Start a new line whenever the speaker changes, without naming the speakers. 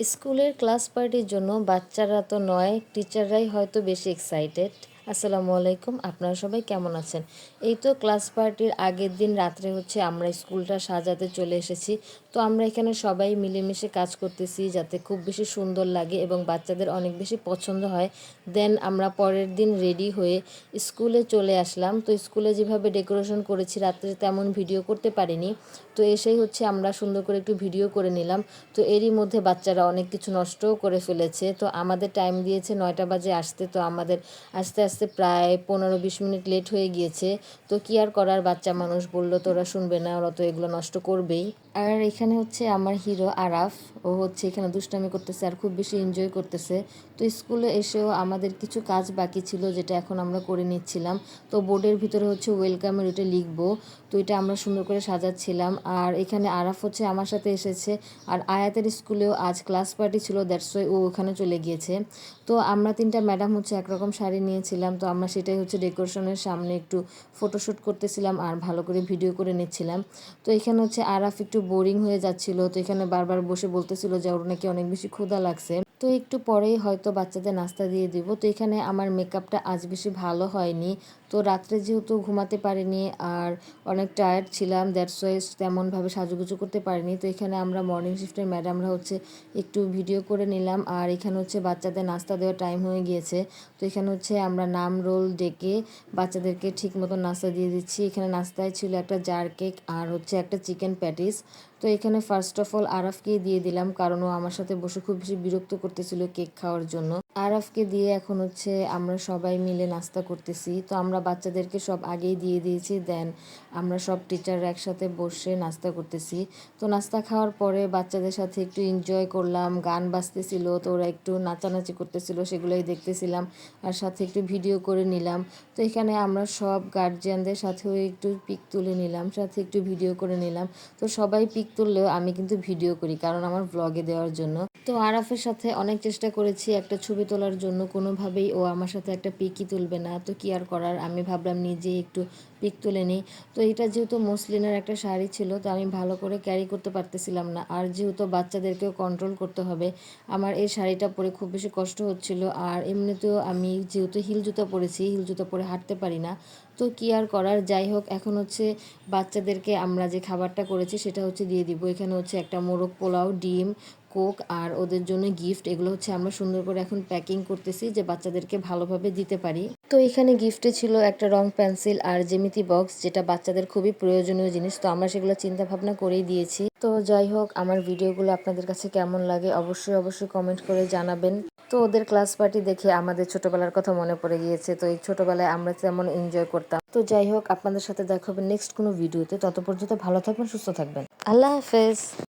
স্কুলের ক্লাস পার্টির জন্য বাচ্চারা তো নয় টিচাররাই হয়তো বেশি এক্সাইটেড আসসালামু আলাইকুম, আপনারা সবাই কেমন আছেন? এই তো ক্লাস পার্টির আগের দিন রাত্রে হচ্ছে আমরা স্কুলটা সাজাতে চলে এসেছি। তো আমরা এখানে সবাই মিলেমিশে কাজ করতেছি যাতে খুব বেশি সুন্দর লাগে এবং বাচ্চাদের অনেক বেশি পছন্দ হয়। দেন আমরা পরের দিন রেডি হয়ে স্কুলে চলে আসলাম। তো স্কুলে যেভাবে ডেকোরেশন করেছি রাত্রে তেমন ভিডিও করতে পারিনি। তো এসেই হচ্ছে আমরা সুন্দর করে একটু ভিডিও করে নিলাম। তো এরই মধ্যে বাচ্চারা অনেক কিছু নষ্টও করে ফেলেছে। তো আমাদের টাইম দিয়েছে নয়টা বাজে আসতে। তো আমাদের আস্তে আস্তে প্রায় পনেরো বিশ মিনিট লেট হয়ে গিয়েছে। তো কী আর করার বাচ্চা মানুষ বলল, তোরা শুনবে না, ওরা তো এগুলো নষ্ট করবেই। আর এখানে হচ্ছে আমার হিরো আরাফ। ও হচ্ছে এখানে দুষ্টামি করতেছে আর খুব বেশি এনজয় করতেছে। তো স্কুলে এসেও আমাদের কিছু কাজ বাকি ছিল যেটা এখন আমরা করে নিচ্ছিলাম। তো বোর্ডের ভিতরে হচ্ছে ওয়েলকামের ওইটা লিখব। তো এটা আমরা সুন্দর করে সাজাচ্ছিলাম। আর এখানে আরাফ হচ্ছে আমার সাথে এসেছে। আর আয়াতের স্কুলেও আজ ক্লাস পার্টি ছিল দ্যাটস ওয়াই ও ওখানে চলে গিয়েছে। তো আমরা তিনটা ম্যাডাম হচ্ছে একরকম শাড়ি নিয়েছিলাম। তো আমরা সেটাই হচ্ছে ডেকোরেশনের সামনে একটু ফটোশ্যুট করতেছিলাম আর ভালো করে ভিডিও করে নিচ্ছিলাম। তো এখানে হচ্ছে আরাফ একটু বোরিং হয়ে যাচ্ছিল, তো এখানে বারবার বসে বলতেছিল যে ওর নাকি অনেক বেশি ক্ষুধা লাগছে। তো একটু পরেই হয়তো বাচ্চাদের নাস্তা দিয়ে দিব। তো এখানে আমার মেকআপটা আজ বেশি ভালো হয়নি। তো রাত্রে যেহেতু ঘুমাতে পারিনি আর অনেক টায়ার্ড ছিলাম দ্যাটস ওয়াই তেমনভাবে সাজুগুজু করতে পারিনি। তো এখানে আমরা মর্নিং শিফটের ম্যাডামরা হচ্ছে একটু ভিডিও করে নিলাম আর এখানে হচ্ছে বাচ্চাদের নাস্তা দেওয়ার টাইম হয়ে গিয়েছে। তো এখানে হচ্ছে আমরা নাম রোল ডেকে বাচ্চাদেরকে ঠিক মতো নাস্তা দিয়ে দিচ্ছি। এখানে নাস্তায় ছিল একটা জার কেক আর হচ্ছে একটা চিকেন প্যাটিস তো এখানে ফার্স্ট অফ অল আরফকেই দিয়ে দিলাম, কারণ ও আমার সাথে বসে খুব বেশি বিরক্ত করতেছিল কেক খাওয়ার জন্য। আরাফকে দিয়ে এখন হচ্ছে আমরা সবাই মিলে নাস্তা করতেছি। তো আমরা বাচ্চাদেরকে সব আগেই দিয়ে দিয়েছি, দেন আমরা সব টিচাররা একসাথে বসে নাস্তা করতেছি। তো নাস্তা খাওয়ার পরে বাচ্চাদের সাথে একটু এনজয় করলাম, গান বাজতেছিল, তো ওরা একটু নাচানাচি করতেছিল, সেগুলোই দেখতেছিলাম, আর সাথে একটু ভিডিও করে নিলাম। তো এখানে আমরা সব গার্জিয়ানদের সাথেও একটু পিক তুলে নিলাম, সাথে একটু ভিডিও করে নিলাম। তো সবাই পিক তুললেও আমি কিন্তু ভিডিও করি, কারণ আমার ব্লগে দেওয়ার জন্য। তো আরাফের সাথে অনেক চেষ্টা করেছি, একটা ছবি তোলার জন্য কোনোভাবেই ও আমার সাথে একটা পিকই তুলবে না। তো কি আর করার? আমি ভাবলাম নিজেই একটু পিক তুলে নিই। তো এটা যেহেতু মসলিনের একটা শাড়ি ছিল, তো আমি ভালো করে ক্যারি করতে পারতেছিলাম না। আর যেহেতু বাচ্চাদেরকেও কন্ট্রোল করতে হবে, আমার এই শাড়িটা পরে খুব বেশি কষ্ট হচ্ছিল। আর এমনিতেও আমি যেহেতু হিল জুতো পরেছি, হিল জুতো পরে হাঁটতে পারি না। তো কি আর করার? যাই হোক, এখন হচ্ছে বাচ্চাদেরকে আমরা যে খাবারটা করেছি, সেটা হচ্ছে দিয়ে দিব। এখানে হচ্ছে একটা মোরগ পোলাও, ডিম কোক আর ওদের জন্য গিফট, এগুলো হচ্ছে আমরা সুন্দর করে এখন প্যাকিং করতেছি যে বাচ্চাদেরকে ভালোভাবে দিতে পারি। তো এখানে গিফটে ছিল একটা রং পেন্সিল আর জেমিতি বক্স যেটা বাচ্চাদের খুবই প্রয়োজনীয় জিনিস। তো আমরা সেগুলো চিন্তা ভাবনা করেই দিয়েছি। তো যাই হোক, আমার ভিডিওগুলো আপনাদের কাছে কেমন লাগে অবশ্যই অবশ্যই কমেন্ট করে জানাবেন। তো ওদের ক্লাস পার্টি দেখে আমাদের ছোটবেলার কথা মনে পড়ে গিয়েছে। তো এই ছোটবেলায় আমরা তেমন এনজয় করতাম। তো যাই হোক, আপনাদের সাথে দেখা হবে নেক্সট কোনো ভিডিওতে তত পর্যন্ত ভালো থাকবেন, সুস্থ থাকবেন। আল্লাহ হাফেজ।